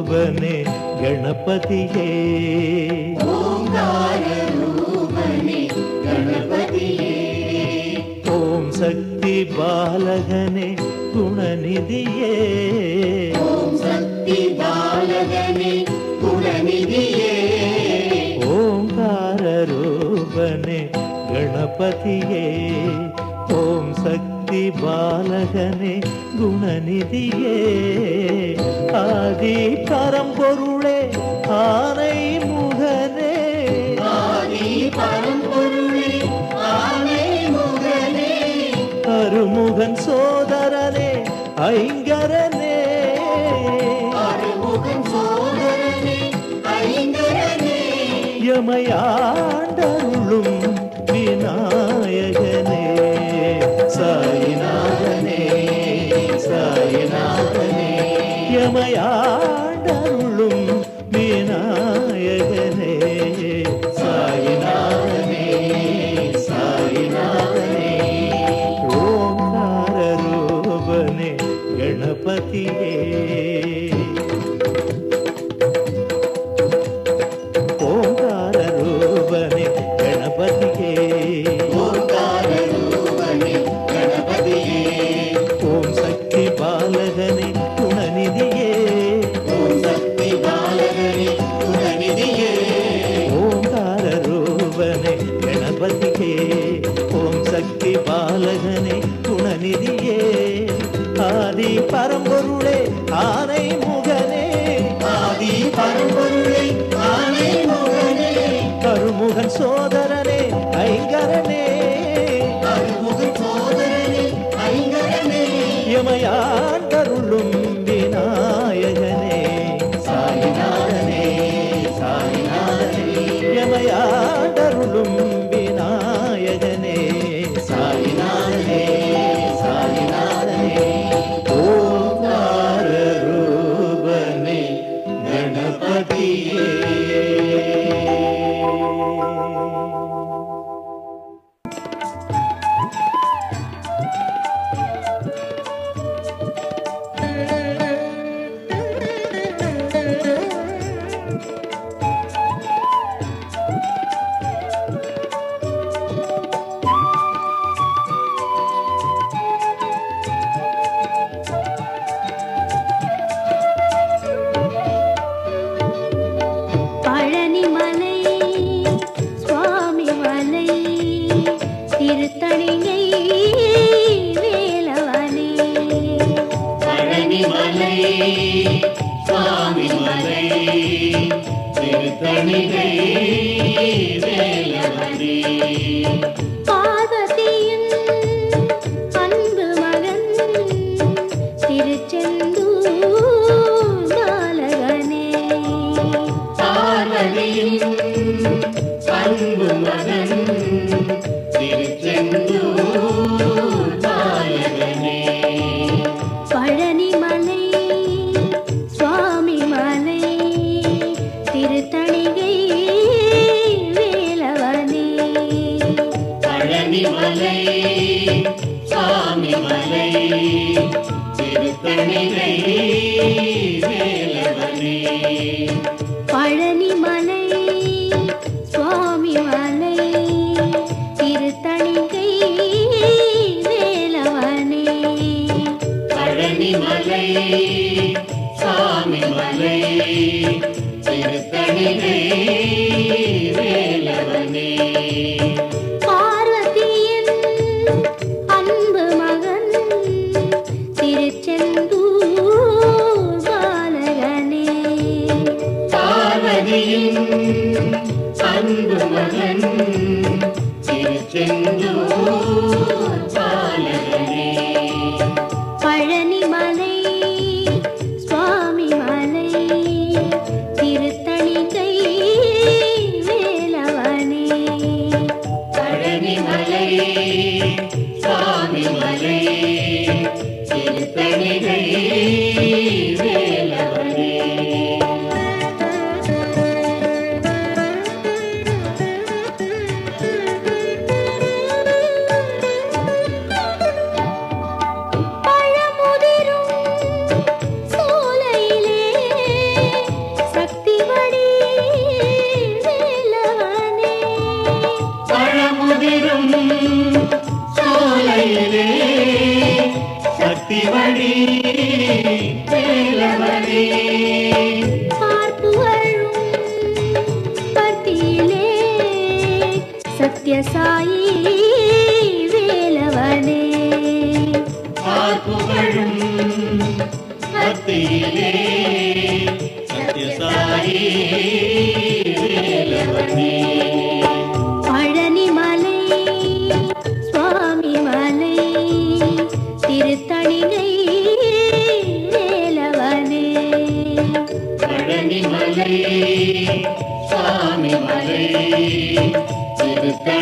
ரூபனே கணபதியே. ஓம் சக்தி பாலகனே குணநிதியே. ஓம் சக்தி பாலகனே குணநிதியே. ஓங்கார ரூபனே கணபதியே. ஓம் சக்தி பாலகனே குணநிதியே. ஆதி பரம்பொருளே ஆனை முகனே. ஆதி பரம்பொருளே ஆனை முகனே. அருமுகன் சோதரனே ஐங்கரனே. அருமுகன் சோதரனே ஐங்கரனே. யமையாண்டருளும் விநாயகனே. சாயிநாதனே சாயிநாதனே யமையாண்டருளும் விநாயகனே. சாயிநாதனே சாயிநாதனே ஓங்கார ரூபனே கணபதியே. திருத்தணிகை வேலவனே பார்வதியின் அன்பு மகன் திருச்செந்தூர் பாலகனே பார்வதியின் அன்பு மகன் திருத்தணிகை வேலவனே பார்வதியின் அன்பு மகன் திருச்செந்தூர் பாலகனே பார்வதியின் அன்பு மகன் திருச்செந்தூர் சத்யசாயி வேலவனே. பார்ப்புகழும் சத்தியிலே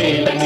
வேலை